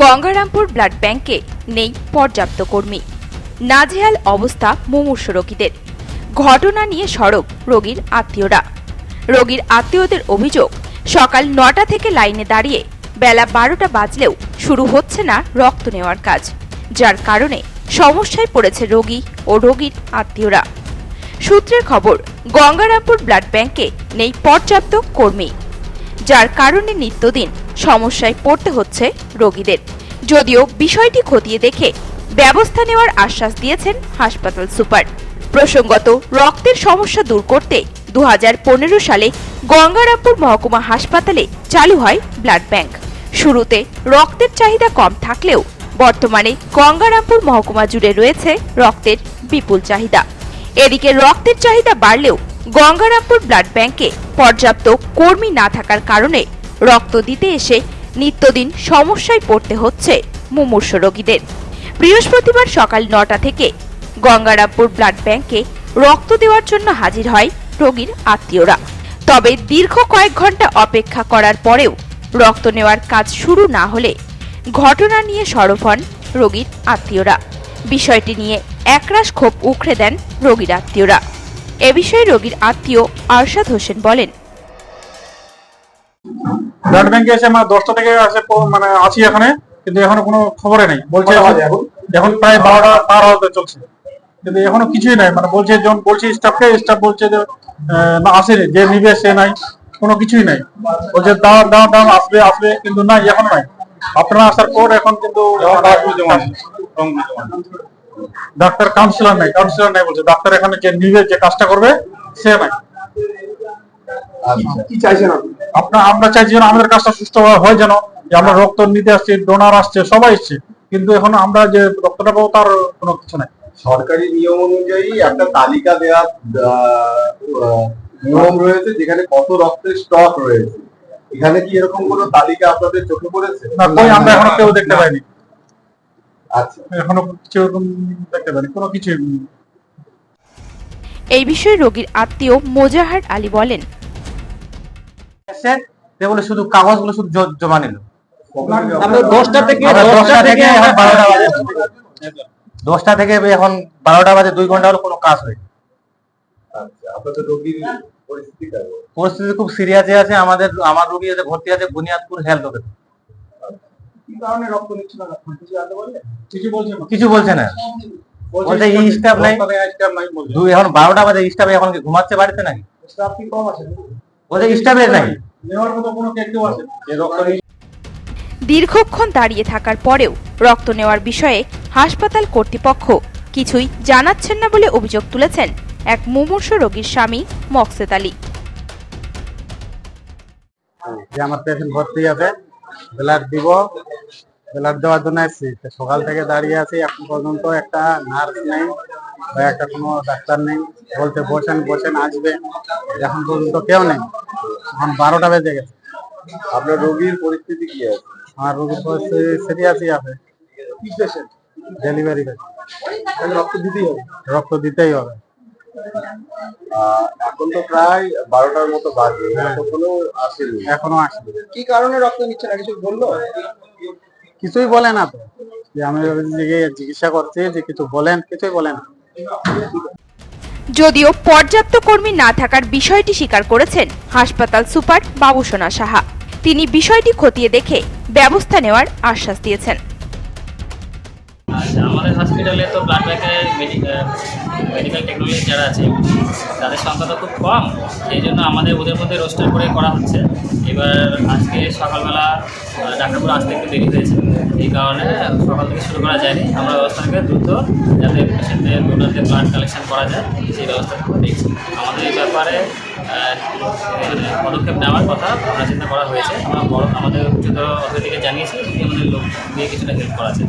Gangarampur blood ব্যাংকে নেই পর্যাপ্ত কর্মী। নাজেহাল অবস্থা মুমূর্ষ রোগীদের ঘটনা নিয়ে সড়ক রোগীর আত্মীয়রা। রোগীর আত্মীয়দের অভিযোগ, সকাল নটা থেকে লাইনে দাঁড়িয়ে বেলা বারোটা বাজলেও শুরু হচ্ছে না রক্ত নেওয়ার কাজ, যার কারণে সমস্যায় পড়েছে রোগী ও রোগীর আত্মীয়রা। সূত্রের খবর, গঙ্গারামপুর ব্লাড ব্যাংকে নেই পর্যাপ্ত কর্মী, যার কারণে নিত্যদিন সমস্যায় পড়তে হচ্ছে রোগীদের। যদিও বিষয়টি খতিয়ে দেখে ব্যবস্থা নেওয়ার আশ্বাস দিয়েছেন হাসপাতাল সুপার। প্রসঙ্গত, রক্তের সমস্যা দূর করতে দু সালে গঙ্গারামপুর মহকুমা হাসপাতালে চালু হয় ব্লাড ব্যাংক। শুরুতে রক্তের চাহিদা কম থাকলেও বর্তমানে গঙ্গারামপুর মহকুমা জুড়ে রয়েছে রক্তের বিপুল চাহিদা। এদিকে রক্তের চাহিদা বাড়লেও গঙ্গারামপুর ব্লাড ব্যাংকে পর্যাপ্ত কর্মী না থাকার কারণে রক্ত দিতে এসে নিত্যদিন সমস্যায় পড়তে হচ্ছে মুমূর্ষ রোগীদের। বৃহস্পতিবার সকাল নটা থেকে গঙ্গারামপুর ব্লাড ব্যাংকে রক্ত দেওয়ার জন্য হাজির হয় রোগীর আত্মীয়রা। তবে দীর্ঘ কয়েক ঘণ্টা অপেক্ষা করার পরেও রক্ত নেওয়ার কাজ শুরু না হলে ঘটনা নিয়ে সরব হন রোগীর আত্মীয়রা। বিষয়টি নিয়ে একরাশ ক্ষোভ উখড়ে দেন রোগীর আত্মীয়রা। এ বিষয়ে রোগীর আত্মীয় আরশাদ হোসেন বলেন ব্লাড ব্যাংকে এসে মানে দশটা থেকে আসে মানে আছি এখানে কিন্তু এখনও কোনো খবরে নেই। বলছে এখন? প্রায় বারোটা পার হতে চলছে। কিন্তু এখনও কিছুই নাই। মানে বলছে যখন বলছি স্টাফকে স্টাফ বলছে যে না আসেনি যে নিবে সে নাই। কোনো কিছুই নাই। বলছে দাও দাও দাও আসবে আসবে। কিন্তু নাই এখন নাই। আপনারা আসার পর এখন কিন্তু ডাক্তার কাউন্সিলর নাই কাউন্সিলর নাই বলছে। ডাক্তার এখানে যে নিবে যে কাজটা করবে সে নাই। কি চাইছেন আপনি? আপনার আমরা চাইছি যেন আমাদের কাজটা সুস্থভাবে হয় যেন যে আমরা রক্ত নিতে আসছি ডোনার আসছে সবাই এসছে। কিন্তু এখন আমরা যে রক্তটা পাবো তার কোনো কিছু নাই। সরকারি নিয়ম অনুযায়ী একটা তালিকা আহ, নিয়ম রয়েছে যেখানে কত রক্তের স্টক রয়েছে। এখানে কি এরকম কোনো তালিকা আপনাদের চোখে পড়েছে? না কই আমরা এখনও কেউ দেখতে পাইনি। আচ্ছা। এখনও কিছু এরকম দেখতে পাইনি কোনো কিছু এই বিষয়ে রোগীর আত্মীয় মোজাহার আলী বলেন এসে বলে শুধু কাগজগুলো শুধু জমা নিল। দশটা থেকে থেকে এখন বারোটা বাজে। দশটা থেকে এখন বারোটা বাজে দুই ঘণ্টা হলো কোনো কাজ হয়নি। আচ্ছা আপনাদের রোগীর পরিস্থিতি খুব সিরিয়াসে আছে আমাদের আমার রোগী আছে ভর্তি আছে বুনিয়াদপুর হেলথ কিছু বলছে না। বলছে এই স্টাফ নাই। স্টাফ নাই এখন বারোটা বাজে স্টাফ এখন কি ঘুমাচ্ছে বাড়িতে নাকি? স্টাফ কি কম আছে? নেওয়ার মতো কোনো কেউ আছে? দীর্ঘক্ষণ দাঁড়িয়ে থাকার পরেও রক্ত নেওয়ার বিষয়ে হাসপাতাল কর্তৃপক্ষ কিছুই জানাচ্ছেন না বলে অভিযোগ তুলেছেন এক মুমূর্ষ রোগীর স্বামী মকসেদ আলী। যে আমার পেশেন্ট ভর্তি আছে ব্লাড দিব। ব্লাড দেওয়ার জন্য এসেছি। সকাল থেকে দাঁড়িয়ে আছি এখন পর্যন্ত একটা নার্স নেই। বা একটা কোনো ডাক্তার নেই। বলতে বসেন বসেন আসবে এখন পর্যন্ত কেউ নেই। এখন বারোটা বেজে গেছে। আপনার রোগীর পরিস্থিতি কি আছে? আমার রোগীর পরিস্থিতি সিরিয়াসই আছে। কি পেশেন্ট? ডেলিভারি রক্ত দিতেই হবে। রক্ত দিতেই হবে। এখন তো প্রায় বারোটার মতো বাজে। এখনও আসেনি। এখনও আসেনি। কি কারণে রক্ত নিচ্ছে না? কিছু বলল? কিছুই বলে না তো। যে আমি জিজ্ঞাসা করছি যে কিছু বলেন কিছুই বলে না। যদিও পর্যাপ্ত কর্মী না থাকার বিষয়টি স্বীকার করেছেন হাসপাতাল সুপার বাবুসোনা সাহা। তিনি বিষয়টি খতিয়ে দেখে ব্যবস্থা নেওয়ার আশ্বাস দিয়েছেন। আচ্ছা আমাদের হসপিটালে তো ব্লাড ব্যাংকের মেডিকেল টেকনোলজি যারা আছে, তাদের সংখ্যা তো খুব কম, সেই জন্য আমাদের ওদের মধ্যে রোস্টার করে করা হচ্ছে। এবার আজকে সকালবেলা ডাক্তারপুর আসতে একটু দেরি হয়েছে, এই কারণে সকাল থেকে শুরু করা যায়নি। আমরা ব্যবস্থা থেকে দ্রুত, যাতে পেশেন্টদের ডোনারদের ব্লাড কালেকশন করা যায়, সেই ব্যবস্থা আমরা দেখছি। আমাদের এই ব্যাপারে পদক্ষেপ নেওয়ার কথা ভাবনা চিন্তা করা হয়েছে। আমরা বড় আমাদের উচ্চতর অথরিটিকে জানিয়েছি আমাদের লোক দিয়ে কিছুটা হেল্প করা যায়